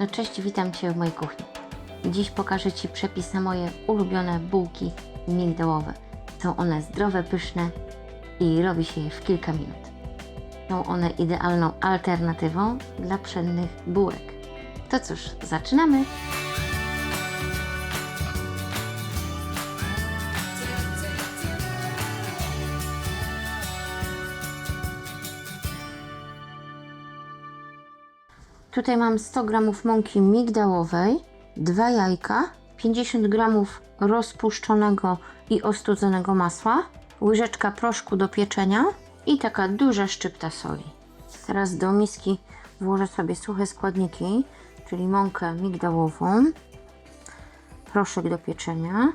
No cześć, witam Cię w mojej kuchni. Dziś pokażę Ci przepis na moje ulubione bułki migdałowe. Są one zdrowe, pyszne i robi się je w kilka minut. Są one idealną alternatywą dla pszennych bułek. To cóż, zaczynamy! Tutaj mam 100 g mąki migdałowej, 2 jajka, 50 g rozpuszczonego i ostudzonego masła, łyżeczka proszku do pieczenia i taka duża szczypta soli. Teraz do miski włożę sobie suche składniki, czyli mąkę migdałową, proszek do pieczenia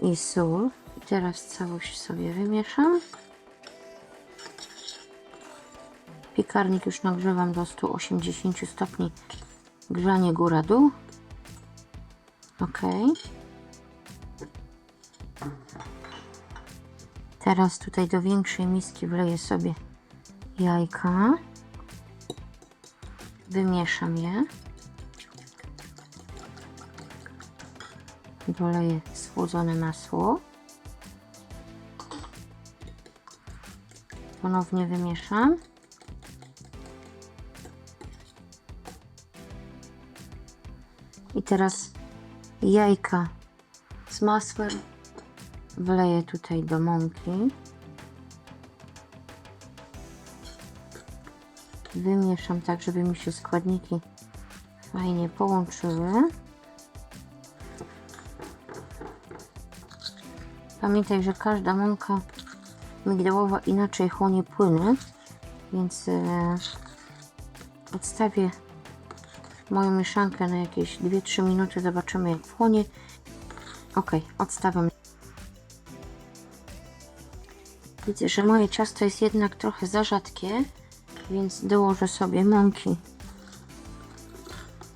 i sól. Teraz całość sobie wymieszam. Piekarnik już nagrzewam do 180 stopni. Grzanie góra-dół. Ok. Teraz tutaj do większej miski wleję sobie jajka. Wymieszam je. Doleję schłodzone masło. Ponownie wymieszam. I teraz jajka z masłem wleję tutaj do mąki. Wymieszam tak, żeby mi się składniki fajnie połączyły. Pamiętaj, że każda mąka migdałowa inaczej chłonie płyny, więc e, odstawię moją mieszankę na jakieś 2-3 minuty. Zobaczymy jak wchłonie. Ok, odstawiam. Widzę, że moje ciasto jest jednak trochę za rzadkie, więc dołożę sobie mąki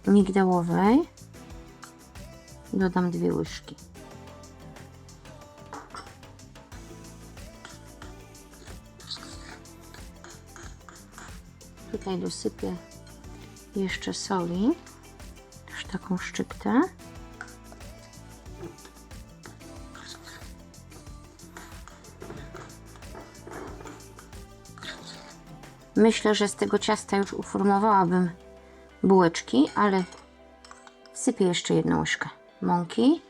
migdałowej. Dodam dwie łyżki. Tutaj dosypię jeszcze soli, też taką szczyptę. Myślę, że z tego ciasta już uformowałabym bułeczki, ale sypię jeszcze jedną łyżkę mąki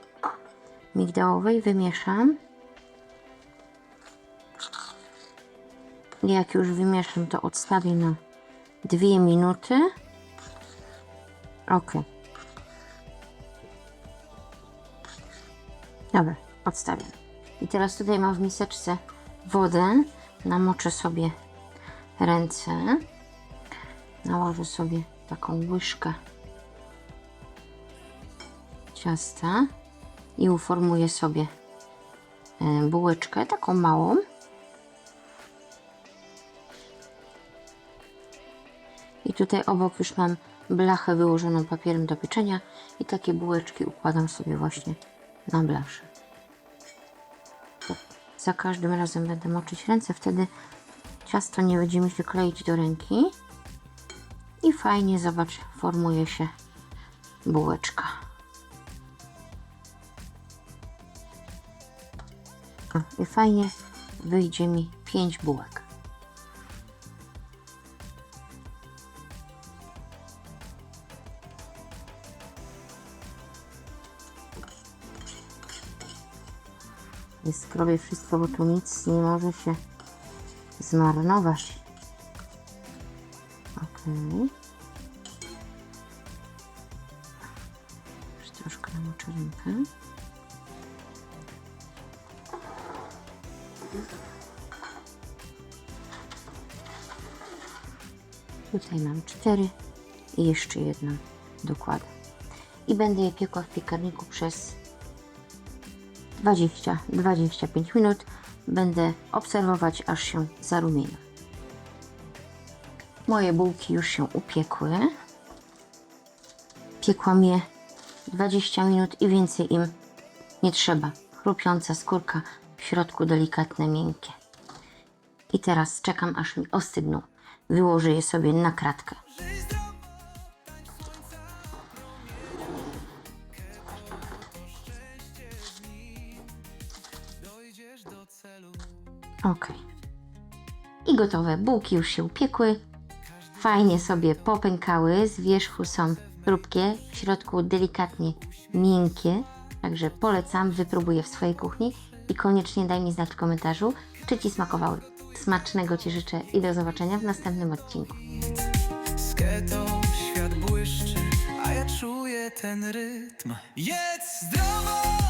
migdałowej, wymieszam. Jak już wymieszam, to odstawię na dwie minuty. Ok. Dobra, odstawiam. I teraz tutaj mam w miseczce wodę. Namoczę sobie ręce. Nałożę sobie taką łyżkę ciasta i uformuję sobie e, bułeczkę, taką małą. I tutaj obok już mam blachę wyłożoną papierem do pieczenia i takie bułeczki układam sobie właśnie na blaszę. Za każdym razem będę moczyć ręce, wtedy ciasto nie będzie mi się kleić do ręki i fajnie, zobacz, formuje się bułeczka. I fajnie wyjdzie mi 5 bułek. I skrobię wszystko, bo tu nic nie może się zmarnować. Ok. Już troszkę namoczę rękę. Tutaj mam cztery i jeszcze jedną dokładam. I będę je piekła w piekarniku przez 20-25 minut będę obserwować, aż się zarumienią. Moje bułki już się upiekły. Piekłam je 20 minut i więcej im nie trzeba. Chrupiąca skórka, w środku delikatne, miękkie. I teraz czekam, aż mi ostygną. Wyłożę je sobie na kratkę. Ok. I gotowe. Bułki już się upiekły. Fajnie sobie popękały. Z wierzchu są chrupkie, w środku delikatnie miękkie. Także polecam, wypróbuję w swojej kuchni i koniecznie daj mi znać w komentarzu, czy Ci smakowały. Smacznego Ci życzę i do zobaczenia w następnym odcinku. Z keto świat błyszczy, a ja czuję ten rytm. Jedz zdrowo!